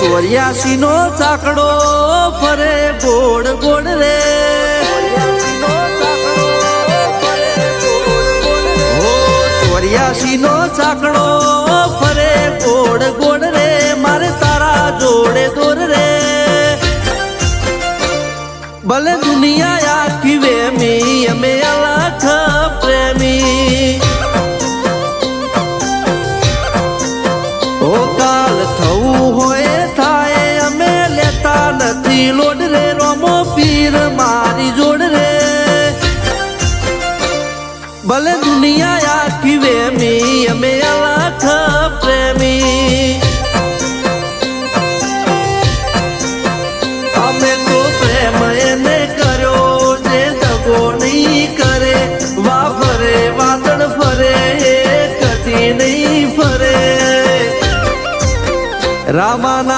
ચોર્યાસી નો ચાકડો ફરે ગોળ ગોળ રે. ચોર્યાસી નો ચાકડો ફરે ગોળ ગોળ રે. મારે તારા જોડે દોર રે. ભલે દુનિયા આખી વેમી અમે અલખ પ્રેમી. ઓ કાલ થવું નથી લોડ રે, રોમો પીર મારી જોડ રે. ભલે દુનિયા આખી વેમી, અમે અલખ પ્રેમી. અમે તો પ્રેમ એને કર્યો જે દગો નહીં કરે. વા ફરે વાતણ ફરે કદી નહીં ફરે. રામાના